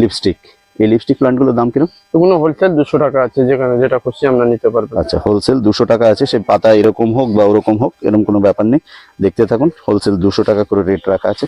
Lipstick এই lipstick প্লান্টগুলোর দাম কীরকম এগুলো হোলসেল দুশো টাকা আছে যেখানে যেটা খুশি আমরা নিতে পারব। আচ্ছা হোলসেল দুশো টাকা আছে সে পাতা এরকম হোক বা ওরকম হোক এরকম কোনো ব্যাপার নেই। দেখতে থাকুন হোলসেল দুশো টাকা করে রেট রাখা আছে।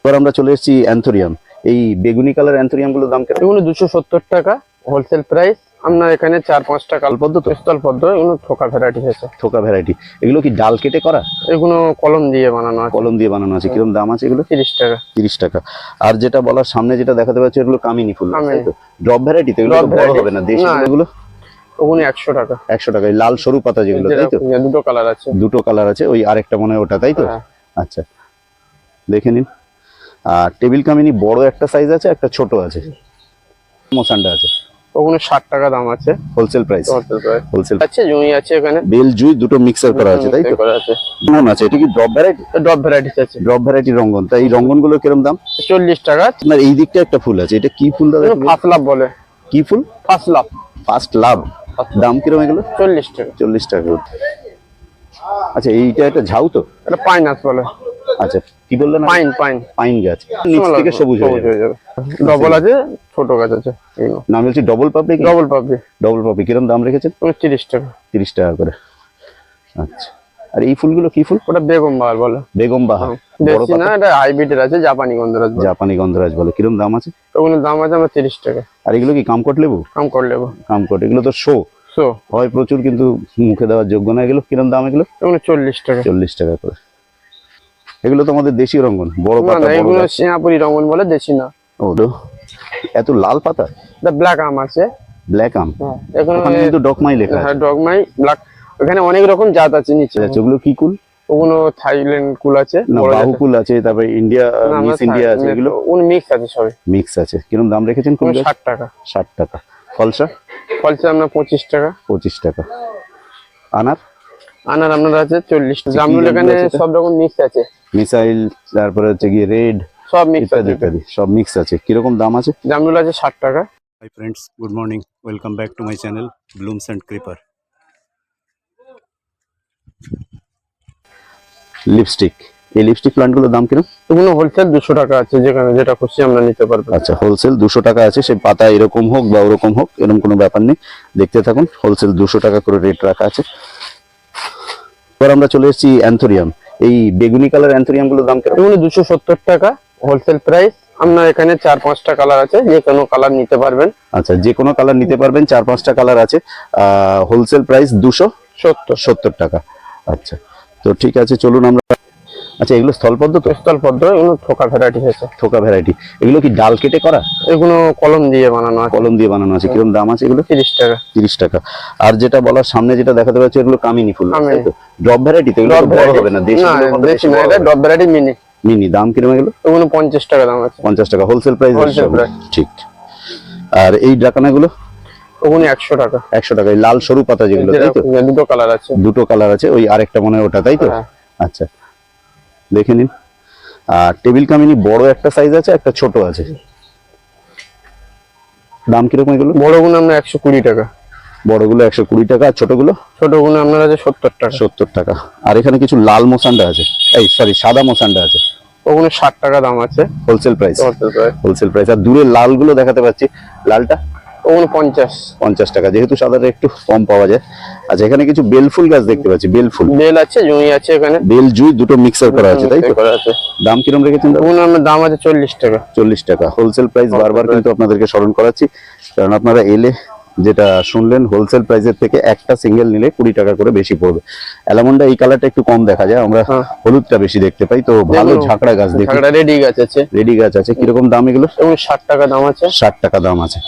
এবার আমরা চলে এসেছি অ্যান্থোরিয়াম এই বেগুনি কালার অ্যান্থোরিয়ামগুলোর দাম কেমন এগুলো দুশো সত্তর টাকা হোলসেল প্রাইস আপনার এখানে চার পাঁচটা কাল কালপদ্ম তো স্থল পদ্ম এগুলো থোকা ভ্যারাইটি আছে থোকা ভ্যারাইটি এগুলো কি ডাল কেটে করা? এগুলো কলম দিয়ে বানানো আছে। কলম দিয়ে বানানো আছে। কীরকম দাম আছে এগুলো? তিরিশ টাকা। তিরিশ টাকা। আর যেটা বলার সামনে যেটা দেখাতে পাচ্ছি এগুলো কামিনী ফুল। ড্রপ ভ্যারাইটি তো? এগুলো বড় হবে না। দেশি এগুলো ওগুলো একশো টাকা। একশো টাকা। লাল সরু পাতা যেগুলো তাই তো? দুটো কালার আছে। দুটো কালার আছে ওই আরেকটা মনে হয় ওটা তাই তো? হ্যাঁ। আচ্ছা। দেখে নিন। আর টেবিল কামিনী বড় একটা সাইজ আছে একটা ছোট আছে। মোসান্ডা আছে। ওগুলো ষাট টাকা দাম আছে। Wholesale price wholesale price wholesale আছে জমি আছে এখানে? বেল জুই দুটো মিক্সার করা আছে তাই তো? করা আছে। রঙ্গন আছে? এটা কি ড্রপ ভ্যারাইটি ডব ভ্যারাইটিস আছে। ড্রপ ভ্যারাইটি রঙ্গন। তাই এই রঙ্গনগুলো কিরম দাম? চল্লিশ টাকা। আপনার এই দিকটা একটা ফুল আছে। এটা কি ফুল দাদা? ফার্স্ট লাভ বলে। কি ফুল? ফার্স্ট লাভ ফার্স্ট লাভ দাম কিরম এগুলো? চল্লিশ টাকা। চল্লিশ টাকা। আচ্ছা এইটা একটা ঝাউ তো? এটা পাইনাস বলে। আচ্ছা কি বললেন পাইন পাইন। পাইন গাছ। নিচ থেকে সবুজ হয়ে যাবে। ডবল আছে ছোট গাছ আছে নাম বলছি ডবল পাপড়ি ডবল পাবি ডবল পাপড়ি কিরম দাম রেখেছেন? তিরিশ টাকা। তিরিশ টাকা করে। আচ্ছা। আর এই ফুলগুলো কি ফুল? ওটা বেগম বাহার বলে। বেগম বাহার। বড় দেশি না এটা হাইব্রিডের আছে জাপানি গন্ধরাজ জাপানি গন্ধরাজ বলে। কিরম দাম আছে? ওগুলো দাম আছে আমার তিরিশ টাকা। আর এগুলো কি কামকট লেবু? কাম করে নেব কামকট এগুলো তো শো। সো হয় প্রচুর কিন্তু মুখে দেওয়ার যোগ্য না এগুলো। কিরম দাম এগুলো? এগুলো চল্লিশ টাকা। চল্লিশ টাকা করে। এগুলো তো আমাদের দেশি রঙ্গন বড় পাতা এগুলো সিঙ্গাপুরি রঙন বলে দেশি না। ও তো এত লাল পাতা? এটা ব্ল্যাক আম আছে। ব্ল্যাক আম? হ্যাঁ এখানে কিন্তু ডকমাই লেখা আছে। হ্যাঁ ডগমাই ব্ল্যাক এখানে অনেক রকম জাত আছে নিচে। আচ্ছা, ওগুলো কি কুল? ওগুলো থাইল্যান্ড কুল আছে জাতের। বাহুকুল আছে তারপরে ইন্ডিয়া মিস ইন্ডিয়া আছে এগুলো? ওগুলো মিক্স আছে সবই। মিক্স আছে। কিরম দাম রেখেছেন ওগুলো ষাট টাকা। ষাট টাকা। ফলসা? ফলছে আপনার পঁচিশ টাকা। পঁচিশ টাকা। আনার? আনার আপনার আছে চল্লিশ টাকা। জামরুল জামরুল এখানে সব রকম মিক্স আছে। মিসাইল তারপরে হচ্ছে গিয়ে রেড সব মিক্স ইত্যাদি আছে। ইত্যাদি সব মিক্স আছে। কীরকম দাম আছে? জামরুল আছে ষাট টাকা। Hi friends, good morning Welcome back to my channel blooms and creeper lipstick এই লিপস্টিক প্লান্টগুলোর দাম কীরকম? এগুলো হোলসেল দুশো টাকা আছে যেখানে যেটা খুশি আমরা নিতে পারব। আচ্ছা হোলসেল দুশো টাকা আছে সে পাতা এরকম হোক বা ওরকম হোক এরকম কোনো ব্যাপার নেই। দেখতে থাকুন হোলসেল দুশো টাকা করে রেট রাখা আছে। এবার আমরা চলে এসেছি অ্যান্থোরিয়াম এই বেগুনি কালার অ্যান্থোরিয়ামগুলোর দাম কেমন এগুলো দুশো সত্তর টাকা হোলসেল প্রাইস আপনার এখানে চার পাঁচটা কালার আছে যে কোনো কালার নিতে পারবেন। আচ্ছা যে কোনো কালার নিতে পারবেন চার পাঁচটা কালার আছে। হোলসেল প্রাইস দুশো সত্তর। সত্তর টাকা। আচ্ছা তো ঠিক আছে চলুন আমরা আচ্ছা এগুলো স্থলপদ্ম তো? স্থল পদ্ম এগুলো থোকা ভ্যারাইটি আছে থোকা ভ্যারাইটি এগুলো কি ডাল কেটে করা? এগুলো কলম দিয়ে বানানো আছে। কলম দিয়ে বানানো আছে। কীরকম দাম আছে এগুলো? তিরিশ টাকা। তিরিশ টাকা। আর যেটা বলার সামনে যেটা দেখাতে পাচ্ছি এগুলো কামিনী ফুল। ড্রপ ভ্যারাইটি তো এগুলো বড় হবে না দেশি ডব ভ্যারাইটি মিনি। মিনি দাম কীরকম এগুলো? এগুলো পঞ্চাশ টাকা দাম আছে। পঞ্চাশ টাকা হোলসেল প্রাইস price। ঠিক। আর এই ডাকানা গুলো ওগুলো একশো টাকা। একশো টাকা লাল সরু পাতা যেগুলো তাই তো? দুটো কালার আছে। দুটো কালার আছে ওই আরেকটা মনে হয় ওটা তাই তো? হ্যাঁ। আচ্ছা। দেখে নিন। আর টেবিল কামিনী বড় একটা সাইজ আছে একটা ছোট আছে। দাম কীরকম এগুলো? বড়গুলো আমরা একশো কুড়ি টাকা। বড়গুলো একশো কুড়ি টাকা আর ছোটগুলো? ছোটগুলো আপনার আছে সত্তর টাকা। সত্তর টাকা। আর এখানে কিছু লাল মোসান্ডা আছে। এই সরি সাদা মোসান্ডা আছে। ওগুলো ষাট টাকা দাম আছে। Wholesale price wholesale price। Wholesale price আর দূরে লালগুলো দেখাতে পাচ্ছি। লালটা? ওগুলো পঞ্চাশ টাকা যেহেতু সাদাটা একটু কম পাওয়া যায়। আচ্ছা এখানে কিছু বেল ফুল গাছ দেখতে পাচ্ছি বেল ফুল বেল আছে জমি আছে এখানে। বেল জুই দুটো মিক্সার করা আছে তাই তো? দাম কিরম রেখেছেন দাম আছে চল্লিশ টাকা। চল্লিশ টাকা। হোলসেল প্রাইস বারবার কিন্তু আপনাদেরকে স্মরণ করাচ্ছি। কারণ আপনারা এলে যেটা শুনলেন হোলসেল প্রাইসের থেকে একটা সিঙ্গেল নিলে কুড়ি টাকা করে বেশি পড়বে। অ্যালামন্ডা এই কালারটা একটু কম দেখা যায় আমরা হ্যাঁ। হলুদটা বেশি দেখতে পাই। তো ভালো ঝাঁকড়া গাছ দেখি রেডি গাছ আছে। রেডি গাছ আছে। কীরকম দাম এগুলো? ষাট টাকা দাম আছে। ষাট টাকা দাম আছে।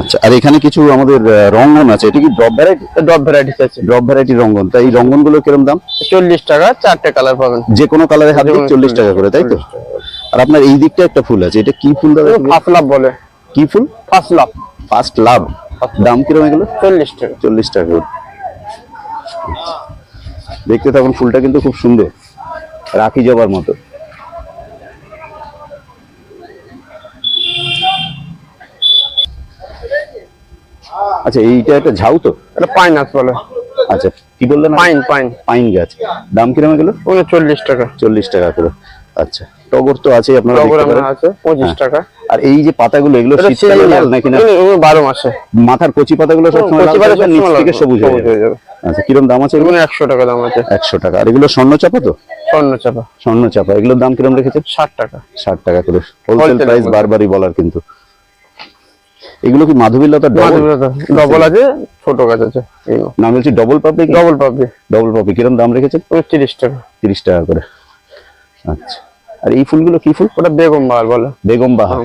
আচ্ছা আর এখানে কিছু আমাদের রঙ্গন আছে। এটা কি ড্রপ ভ্যারাইটি ডব ভ্যারাইটিস আছে। ড্রপ ভ্যারাইটি রঙ্গন। তাই এই রঙ্গনগুলো কিরম দাম? চল্লিশ টাকা চারটে কালার পাবেন। যে কোনো কালারে হাত চল্লিশ টাকা করে তাই তো? আর আপনার এই দিকটা একটা ফুল আছে। এটা কি ফুল দাদা? ফার্স্ট লাভ বলে। কি ফুল? ফার্স্ট লাভ ফার্স্ট লাভ দাম কিরম এগুলো? চল্লিশ টাকা। চল্লিশ টাকা। করে। দেখতে থাকুন ফুলটা কিন্তু খুব সুন্দর। রাখি জবার মতো। আচ্ছা এইটা একটা ঝাউ তো? এটা পাইনাস বলে। আচ্ছা কি বললেন পাইন পাইন। পাইন গাছ। দাম কিরম এগুলো? ওগুলো চল্লিশ টাকা। চল্লিশ টাকা করে। আচ্ছা টগর তো আছে আপনারা টগর আমরা আছে পঁচিশ হ্যাঁ। টাকা। আর এই যে পাতাগুলো এগুলো শীতকালে লাল নাকি না? বারো মাসে। মাথার কচি পাতাগুলো সবসময় লাল কচি পাতা নিচ থেকে সবুজ হয়ে যাবে। যাবে। আচ্ছা কিরম দাম আছে এগুলো? এগুলো একশো টাকা দাম আছে। একশো টাকা। আর এগুলো স্বর্ণ চাপা তো? স্বর্ণ চাপা স্বর্ণ চাপা এগুলোর দাম কিরম রেখেছেন? ষাট টাকা। ষাট টাকা করে। হোলসেল প্রাইস বারবারই বলার কিন্তু। এগুলো কি মাধবীলতা ডবল ডবল আছে ছোট গাছ আছে নাম বলছি ডবল পাপড়ি ডবল পাবি। ডবল পাপড়ি কিরম দাম রেখেছেন? ওই তিরিশ টাকা। তিরিশ টাকা করে। আচ্ছা। আর এই ফুলগুলো কি ফুল? ওটা বেগম বাহার বলে। বেগম বাহার।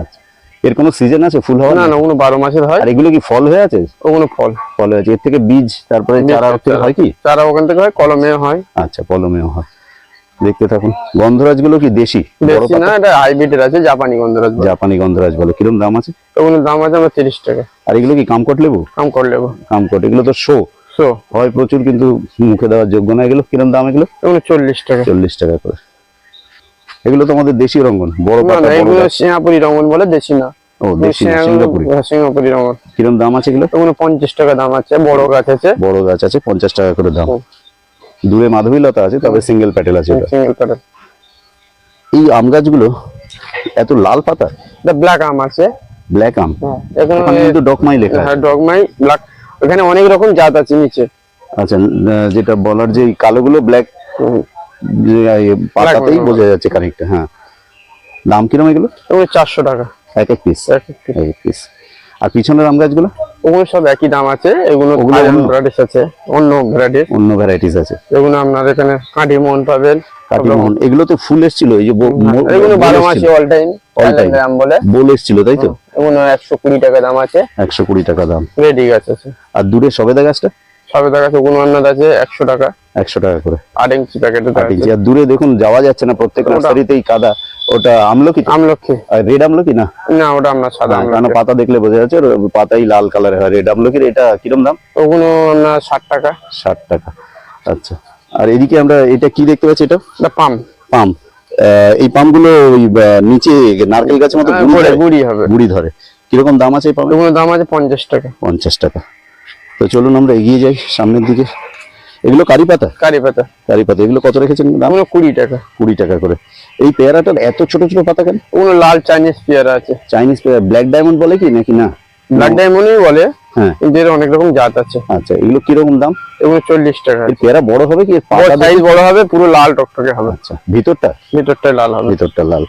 আচ্ছা। এর কোনো সিজন আছে ফুল হওয়ার? না না ওগুলো বারো মাসের হয়। আর এগুলো কি ফল হয়ে আছে? ওগুলো ফল। ফল হয়ে আছে। এর থেকে বীজ তারপরে চারা হয় কি? চারা ওখান থেকে হয় কলমে হয়। আচ্ছা কলমেও হয়। দেখতে থাকুন। গন্ধরাজগুলো কি দেশি? না? এটা হাইব্রিডের আছে জাপানি গন্ধরাজ জাপানি গন্ধরাজ বলে। কিরম দাম আছে? ওগুলোর দাম আছে আমার তিরিশ টাকা। আর এগুলো কি কামকট লেবু? কাম করে নেব কামকট এগুলো তো শো। সো হয় প্রচুর কিন্তু মুখে দেওয়ার যোগ্য না। এগুলো কিরম দাম এগুলো? এগুলো চল্লিশ টাকা। চল্লিশ টাকা করে। এগুলো তো আমাদের দেশি রঙ্গন। বড় না পাতা এগুলো সিঙ্গাপুরি রঙন বলে দেশি না। ও দেশি সিঙ্গাপুরি। সিঙ্গাপুরি রঙন কিরম দাম আছে এগুলো? ওগুলো পঞ্চাশ টাকা দাম আছে বড় গাছ আছে। বড় গাছ আছে পঞ্চাশ টাকা করে দাম। দূরে মাধবীলতা আছে তবে সিঙ্গেল প্যাটেল আছে সিঙ্গেল কাটার এই আম গাছগুলো এত লাল পাতা? এটা ব্ল্যাক আম আছে। ব্ল্যাক আম? এখানে কিন্তু ডকমাই লেখা। হ্যাঁ ডগমাই ব্ল্যাক এখানে অনেক রকম জাত আছে নিচে। আচ্ছা যেটা বলার যে কালোগুলো ব্ল্যাক। পাতাতেই বোঝা যাচ্ছে খানিকটা হ্যাঁ। দাম কিরম এগুলো? ওগুলো চারশো টাকা। এক এক পিস। এক এক পিস আর পিছনের আম গাছগুলো? ওগুলো সব একই দাম আছে এগুলো? ভ্যারাইটিস আছে অন্য ভ্যারাইটিস অন্য ভ্যারাইটিস আছে। এগুলো আপনার এখানে কাঠি মোহন পাবেন এগুলো তো ফুল এসেছিল এই যে এগুলো বোল বারো এসছিল। মাসে অল টাইম All time। দাম বলে। বোল এসেছিল তাই তো? এগুলো একশো কুড়ি টাকা দাম আছে। একশো কুড়ি টাকা দাম। রেডি গাছ আছে। আর দূরে সবেদা গাছটা? সবেদা গাছ ওগুলো আপনার আছে একশো টাকা। একশো টাকা করে। আট ইঞ্চি প্যাকেটে আট ইঞ্চি। আর দূরে দেখুন যাওয়া যাচ্ছে না প্রত্যেক কাদা। ওটা আমলকি আর রেড আমলকি না? না ওটা আপনার সাদা হ্যাঁ, কারণ পাতা দেখলে বোঝা যাচ্ছে পাতাই লাল কালারের হয়। রেড আমলকির এটা কিরম দাম? ওগুলো আপনার ষাট টাকা। ষাট টাকা। আচ্ছা। আর এদিকে আমরা এটা কি দেখতে পাচ্ছি এটা? এটা পাম। পাম। এই পামগুলো ওই নিচে নারকেল গাছের মতো গুঁড়ি গুড়ি হবে। গুঁড়ি ধরে। কীরকম দাম আছে এই এগুলো দাম আছে পঞ্চাশ টাকা। পঞ্চাশ টাকা। তো চলুন আমরা এগিয়ে যাই সামনের দিকে। এগুলো কারি পাতা? কারি পাতা। কারি পাতা। এগুলো কত রেখেছেন দাম? ওগুলো কুড়ি টাকা। কুড়ি টাকা করে। এই পেয়ারাটার এত ছোট ছোট পাতা কেন? ওগুলো লাল চাইনিজ পেয়ারা আছে। চাইনিজ পেয়ারা ব্ল্যাক ডায়মন্ড বলে কি নাকি না? ব্ল্যাক ডায়মন্ডই বলে হ্যাঁ। অনেক রকম জাত আছে। আচ্ছা এগুলো কীরকম দাম? এগুলো চল্লিশ টাকা। পেয়ারা বড় হবে কি? এর পাতা সাইজ বড় হবে পুরো লাল টকটকে হবে। আচ্ছা ভিতরটা? লাল হবে। ভিতরটা লাল।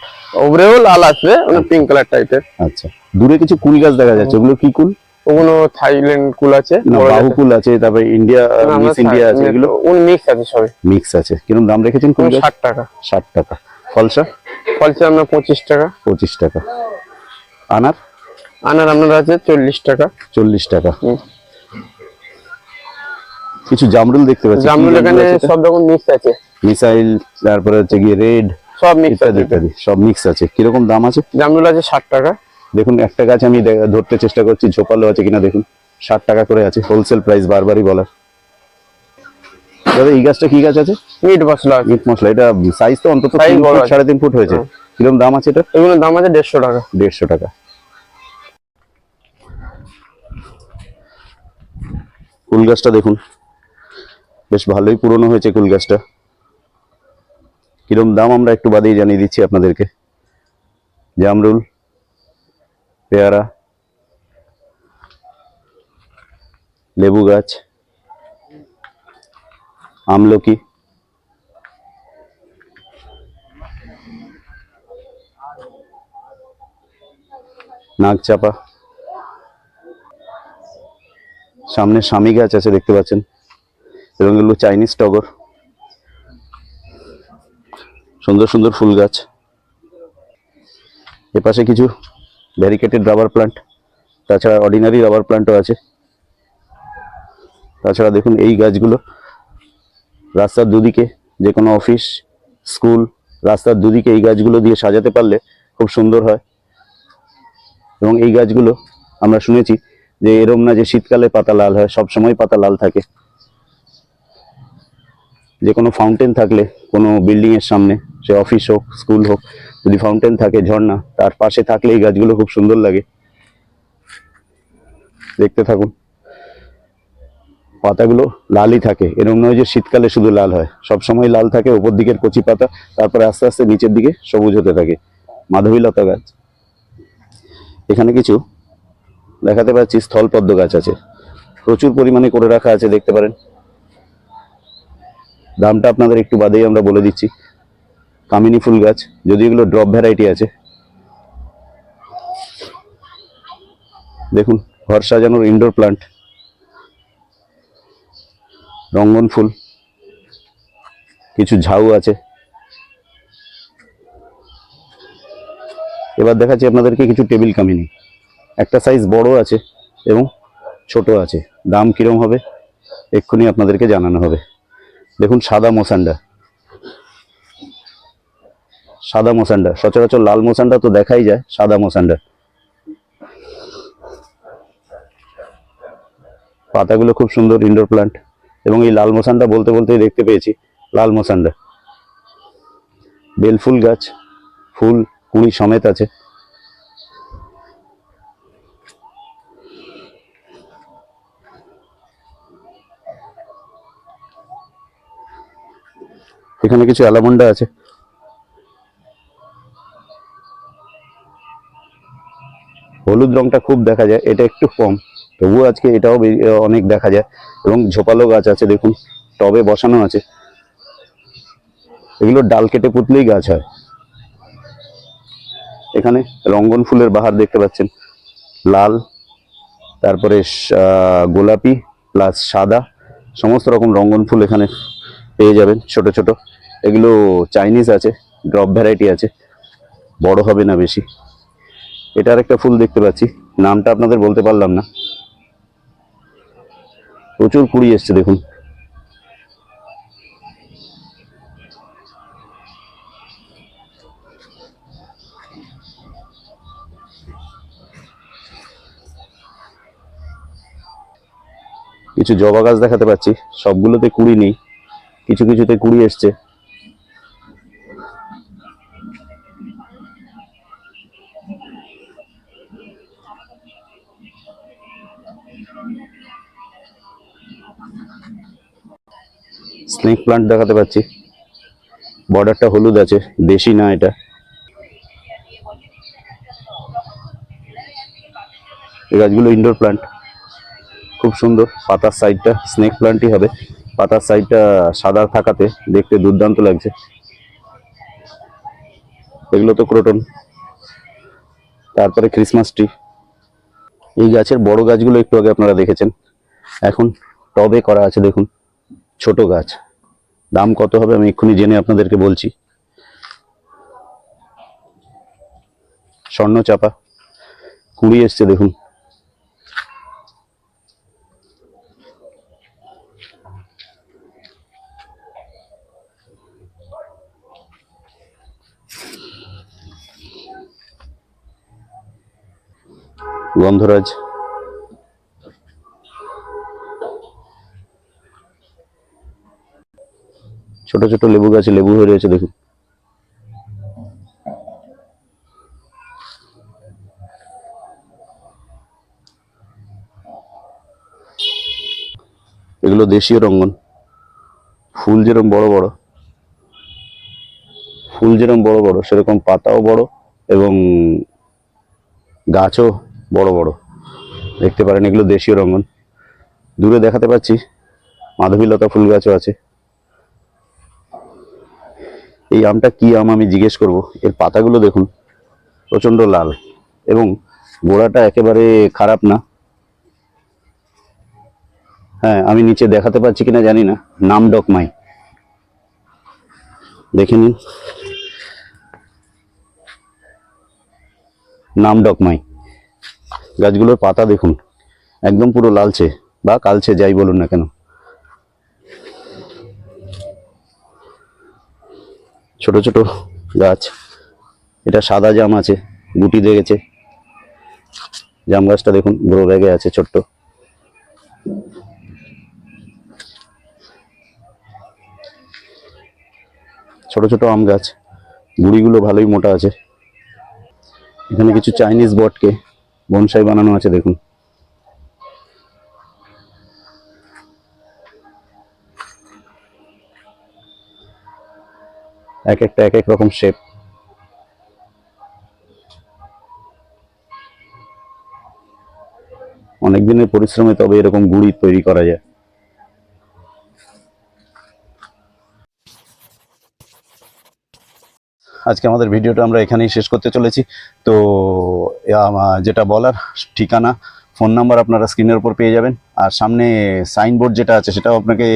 ওপরেও লাল আসবে পিঙ্ক কালার টাইপের আচ্ছা দূরে কিছু কুল গাছ দেখা যাচ্ছে ওগুলো কি কুল? ওগুলো থাইল্যান্ড কুল আছে বাহু কুল আছে তারপরে ইন্ডিয়া মিস ইন্ডিয়া আছে এগুলো? ওগুলো মিক্স আছে সবই। মিক্স আছে। কীরকম দাম রেখেছেন ওগুলো ষাট টাকা। ষাট টাকা। ফলসা? ফলছে আপনার পঁচিশ টাকা। পঁচিশ টাকা। আনার? আনার আপনার আছে চল্লিশ টাকা। চল্লিশ টাকা। কিছু জামরুল দেখতে পাচ্ছি। জামরুল এখানে সব রকম মিক্স আছে। মিসাইল তারপরে হচ্ছে গিয়ে রেড সব মিক্স আছে। সব মিক্স আছে। কীরকম দাম আছে? জামরুল আছে ষাট টাকা। দেখুন একটা গাছ আমি ধরতে চেষ্টা করছি ঝোপালো আছে কিনা দেখুন। ষাট টাকা করে আছে হোলসেল প্রাইস বারবারই বলার। দাদা এই গাছটা কি গাছ আছে? মিট মশলা মিট মশলা এটা সাইজ তো অন্তত। সাড়ে তিন ফুট হয়েছে। হ্যাঁ। কীরকম দাম আছে এটা? এগুলোর দাম আছে দেড়শো টাকা। দেড়শো টাকা। কুল গাছটা দেখুন বেশ ভালোই পুরনো হয়েছে কুল গাছটা। কিরম দাম আমরা একটু বাদেই জানিয়ে দিচ্ছি আপনাদেরকে। জামরুল পেয়ারা, লেবু গাছ, আমলকি, নাগচাপা। সামনে স্বামী গাছ আছে, দেখতে পাচ্ছেন। এবং এগুলো চাইনিজ টগর। সুন্দর সুন্দর ফুল গাছ। এপাশে কিছু ব্যারিকেটেড রাবার প্লান্ট তাছাড়া অর্ডিনারি রাবার প্লান্টও আছে। তাছাড়া দেখুন এই গাছগুলো, রাস্তার দুদিকে যে কোনো অফিস স্কুল রাস্তার দুদিকে এই গাছগুলো দিয়ে সাজাতে পারলে খুব সুন্দর হয়। এবং এই গাছগুলো আমরা শুনেছি যে এরম না যে শীতকালে পাতা লাল হয় সব সময় পাতা লাল থাকে। যে কোনো ফাউন্টেন থাকলে, কোনো বিল্ডিংয়ের সামনে, সে অফিস হোক স্কুল হোক যদি ফাউন্টেন থাকে, ঝর্ণা, তার পাশে থাকলে এই গাছগুলো খুব সুন্দর লাগে। দেখতে থাকুন। পাতাগুলো লালই থাকে, এরকম নয় যে শীতকালে শুধু লাল হয়। সব সময় লাল থাকে ওপর দিকের কচি পাতা, তারপরে আস্তে আস্তে নিচের দিকে সবুজ হতে থাকে। মাধবীলতা গাছ। এখানে কিছু দেখাতে পাচ্ছি, স্থলপদ্ম গাছ আছে। প্রচুর পরিমাণে করে রাখা আছে, দেখতে পারেন। দামটা আপনাদের একটু বাদেই আমরা বলে দিচ্ছি। কামিনী ফুল গাছ যদি এগুলো ড্রপ ভ্যারাইটি আছে। দেখুন, ঘর সাজানোর ইনডোর প্লান্ট রঙ্গন ফুল। কিছু ঝাউ আছে। এবার দেখাচ্ছি আপনাদেরকে কিছু টেবিল কামিনী। একটা সাইজ বড় আছে এবং ছোট আছে। দাম কিরম হবে? এক্ষুনি আপনাদেরকে জানানো হবে। দেখুন, সাদা মোসান্ডা। সাদা মোসান্ডা সচরাচর লাল মোসান্ডা তো দেখাই যায়, সাদা মোসান্ডা পাতাগুলো খুব সুন্দর ইনডোর প্লান্ট এবং এই লাল মোসান্ডা বলতে বলতেই দেখতে পেয়েছি, লাল মোসান্ডা বেলফুল গাছ, ফুল, কুড়ি সমেত আছে। এখানে কিছু অ্যালামন্ডা আছে। হলুদ রংটা খুব দেখা যায়, এটা একটু কম। তবুও আজকে এটাও অনেক দেখা যায়। এবং ঝোপালো গাছ আছে, দেখুন, টবে বসানো আছে। এগুলো ডাল কেটে পুতলেই গাছ হয়। এখানে রঙ্গন ফুলের বাহার দেখতে পাচ্ছেন। লাল, তারপরে গোলাপি, প্লাস সাদা, সমস্ত রকম রঙ্গন ফুল এখানে পেয়ে যাবেন ছোট ছোট। এগুলো চাইনিজ আছে, ড্রপ ভ্যারাইটি আছে। বড় হবে না বেশি। এটার একটা ফুল দেখতে পাচ্ছি। নামটা আপনাদের বলতে পারলাম না। প্রচুর কুড়ি এসছে, দেখুন। কিছু জবা গাছ দেখাতে পাচ্ছি। সবগুলোতে কুড়ি নেই। কিছু কিছুতে কুড়ি এসছে। প্লান্ট দেখাতে পাচ্ছি। বর্ডারটা হলুদ আছে, দেশি না এটা। এই গাছগুলো ইনডোর প্লান্ট খুব সুন্দর, পাতার সাইডটা স্নেক প্লান্টই হবে। পাতার সাইডটা সাদা থাকাতে দেখতে দুর্দান্ত লাগছে। এগুলো তো ক্রোটন তারপরে ক্রিসমাস ট্রি এই গাছের বড় গাছগুলো একটু আগে আপনারা দেখেছেন। এখন টবে করা আছে, দেখুন। ছোট গাছ। দাম কত হবে আমি এক্ষুনি জেনে আপনাদেরকে বলছি। স্বর্ণ চাপা। কুড়ি এসছে দেখুন। গন্ধরাজ। ছোট ছোট লেবু গাছে লেবু হয়ে রয়েছে, দেখুন। এগুলো দেশীয় রঙ্গন। ফুল যেরকম বড় বড়, ফুল যেরকম বড় বড়, সেরকম পাতাও বড় এবং গাছও বড় বড়। দেখতে পারেন এগুলো দেশীয় রঙ্গন। দূরে দেখাতে পাচ্ছি মাধবীলতা ফুল গাছও আছে। এই আমটা কি আম আমি জিজ্ঞেস করব? এর পাতাগুলো দেখুন প্রচণ্ড লাল এবং গোড়াটা একেবারে খারাপ না। হ্যাঁ আমি নিচে দেখাতে পারছি কিনা জানি না। নাম ডকমাই। দেখে নিন। নাম ডকমাই। গাছগুলোর পাতা দেখুন, একদম পুরো লালচে বা কালচে, যাই বলুন না কেন। ছোট ছোট গাছ। এটা সাদা জাম আছে, গুটি দেখেছে। জাম গাছটা দেখুন গ্রো ব্যাগে আছে ছোট্ট। ছোট ছোট আম গাছ, গুড়িগুলো ভালোই মোটা আছে। এখানে কিছু চাইনিজ বটকে, বনসাই বানানো আছে, দেখুন। এক একটা, এক এক রকম শেপ অনেক দিনের পরিশ্রমে তবে এরকম গুড়ি তৈরি করা যায়। আজকে আমাদের ভিডিওটা আমরা এখানেই শেষ করতে চলেছি। তো যেটা বলার ঠিকানা ফোন নাম্বার আপনারা স্ক্রিনের উপর পেয়ে যাবেন। আর সামনে সাইনবোর্ড যেটা আছে, সেটাও আপনাকে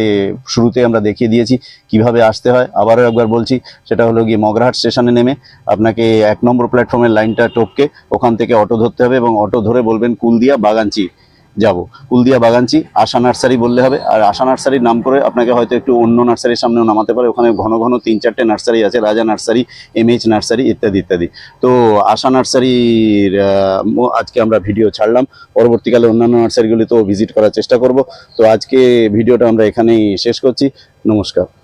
শুরুতে আমরা দেখিয়ে দিয়েছি, কীভাবে আসতে হয়। আবারও একবার বলছি, সেটা হলো গিয়ে মগরাহাট স্টেশনে নেমে আপনাকে এক নম্বর প্ল্যাটফর্মের লাইনটা টপকে ওখান থেকে অটো ধরতে হবে এবং অটো ধরে বলবেন কুলদিয়া বাগানচি। যাব। কুলদিয়া বাগানচি, আশা নার্সারি বললে হবে। আর আশা নার্সারির নাম করে আপনাকে হয়তো একটু অন্য নার্সারির সামনেও নামাতে পারে। ওখানে ঘন ঘন তিন চারটে নার্সারি আছে, রাজা নার্সারি এম এইচ নার্সারি ইত্যাদি ইত্যাদি। তো আশা নার্সারির আজকে আমরা ভিডিও ছাড়লাম। পরবর্তীকালে অন্যান্য নার্সারিগুলিতেও ভিজিট করার চেষ্টা করব। তো আজকে ভিডিওটা আমরা এখানেই শেষ করছি। নমস্কার।